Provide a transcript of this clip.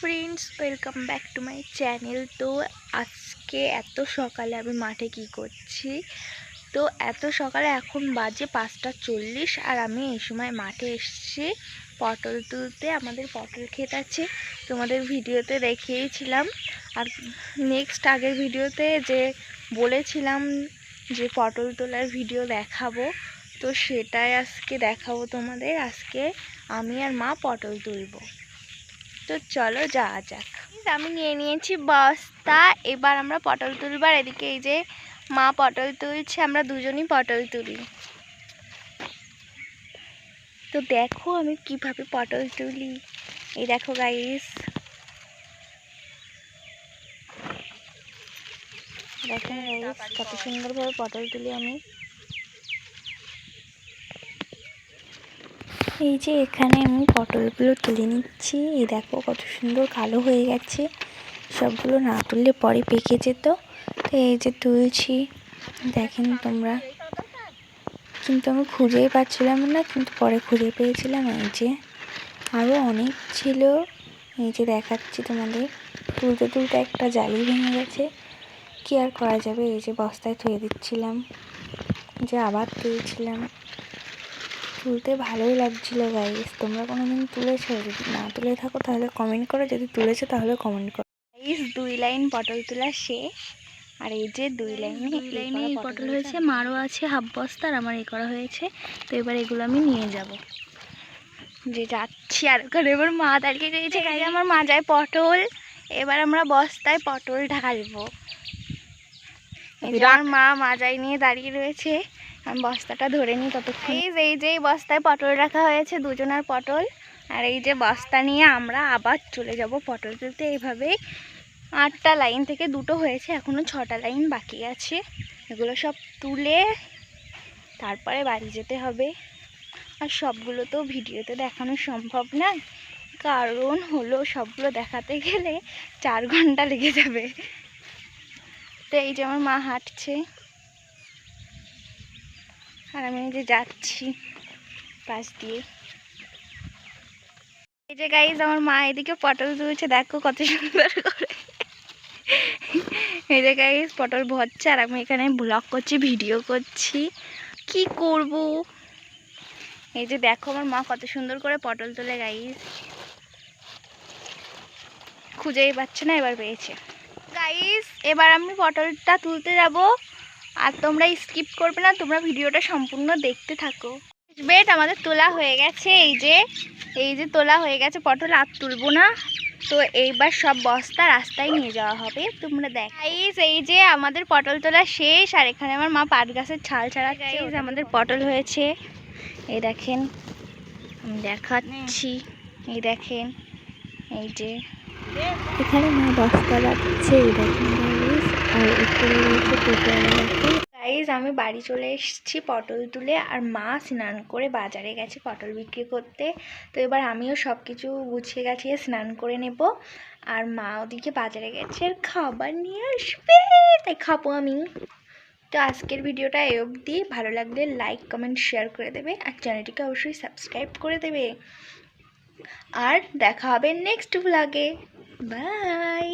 Friends welcome back to my channel তো আজকে এত সকালে আমি মাঠে কি করছি? তো এত সকালে এখন বাজে পাঁচটা চল্লিশ আর আমি এই সময় মাঠে এসেছি। পটল তুলতে, আমাদের পটল ক্ষেত আছে। তোমাদের ভিডিওতে দেখিয়েছিলাম। আর নেক্সট আগের ভিডিওতে যে বলেছিলাম যে পটল তোলার ভিডিও দেখাবো। তো সেটাই আজকে দেখাবো তোমাদের। আজকে আমি আর মা পটল তুলবো। তো চলো যাওয়া যাক। আমি নিয়ে নিয়েছি বস্তা। এবার আমরা পটল তুলবার এদিকে এই যে মা পটল তুলছে, আমরা দুজনই পটল তুলি। তো দেখো আমি কীভাবে পটল তুলি। এই দেখো গাইস দেখো কত সুন্দরভাবে পটল তুলি আমি। এই যে এখানে আমি পটলগুলো তুলে নিচ্ছি। এই দেখো কত সুন্দর কালো হয়ে গেছে। সবগুলো না তুললে পরে পেকে যেত। তো এই যে তুলছি। দেখেন তোমরা। কিন্তু আমি খুঁজেই পাচ্ছিলাম না, কিন্তু পরে খুঁজে পেয়েছিলাম। এই যে আরও অনেক ছিল। এই যে দেখাচ্ছি তোমাদের। তুলতে তুলতে একটা জালি ভেঙে গেছে। কি আর করা যাবে? এই যে বস্তায় থুয়ে দিচ্ছিলাম। যে আবার তুলছিলাম। তুলতে ভালোই লাগছিল গাইস তোমরা কোনোদিন তুলেছো? যদি না তুলে থাকো তাহলে কমেন্ট করো। যদি তুলেছো তাহলে কমেন্ট করো। গাইস দুই লাইন পটল তোলা শেষ। আর এই যে দুই লাইনে লাইনে এই পটল হয়েছে মারও আছে হাফ বস্তা আর আমার এ করা হয়েছে। তো এবার এগুলো আমি নিয়ে যাব। যে যাচ্ছি আর ওখানে এবার মা দাঁড়িয়ে রয়েছে গাইস আমার মা যায় পটল এবার আমরা বস্তায় পটল ঢালবো আমার মা মাজাই নিয়ে দাঁড়িয়ে রয়েছে। আমি বস্তাটা ধরে নিই ততক্ষণ। এই যে এই বস্তায় পটল রাখা হয়েছে, দুজনের পটল। আর এই যে বস্তা নিয়ে আমরা আবার চলে যাব পটল তুলতে। এইভাবেই আটটা লাইন থেকে দুটো হয়েছে এখনও ছটা লাইন বাকি আছে। এগুলো সব তুলে তারপরে বাড়ি যেতে হবে। আর সবগুলো তো ভিডিওতে দেখানো সম্ভব না কারণ হলো সবগুলো দেখাতে গেলে চার ঘণ্টা লেগে যাবে। তো এই যে আমার মা হাঁটছে। আর আমি যে যাচ্ছি পাশ দিয়ে। এই যে গাইজ আমার মা এদিকে পটল তুলছে দেখো কত সুন্দর করে। এই যে গাইজ পটল ভরছে, আর আমি এখানে ব্লগ করছি ভিডিও করছি। কি করব? এই যে দেখো আমার মা কত সুন্দর করে পটল তোলে গাইজ খুঁজেই পাচ্ছে না, এবার পেয়েছে। গাইস এবার আমি পটলটা তুলতে যাব। আর তোমরা স্কিপ করবে না তোমরা ভিডিওটা সম্পূর্ণ দেখতে থাকো। বেট আমাদের তোলা হয়ে গেছে এই যে এই যে তোলা হয়ে গেছে পটল আর তুলবো না। তো এইবার সব বস্তা রাস্তায় নিয়ে যাওয়া হবে তোমরা দেখাইস এই যে আমাদের পটল তোলা শেষ আর এখানে আমার মা পাট গাছের ছাল ছাড়া গাইস আমাদের পটল হয়েছে। এই দেখেন আমি দেখাচ্ছি। এই দেখেন এই যে। এখানে মা বস্তা রাখছে এই দেখেন। আর রয়েছে টোটাল গাইজ আমি বাড়ি চলে এসেছি পটল তুলে আর মা স্নান করে বাজারে গেছে পটল বিক্রি করতে। তো এবার আমিও সব কিছু গুছিয়ে গাছিয়ে স্নান করে নেব। আর মা ওদিকে বাজারে গেছে আর খাবার নিয়ে আসবে, তাই খাব আমি। তো আজকের ভিডিওটা এ অবধি। ভালো লাগলে লাইক কমেন্ট শেয়ার করে দেবে আর চ্যানেলটিকে অবশ্যই সাবস্ক্রাইব করে দেবে। আর দেখা হবে নেক্সট ভ্লগে বাই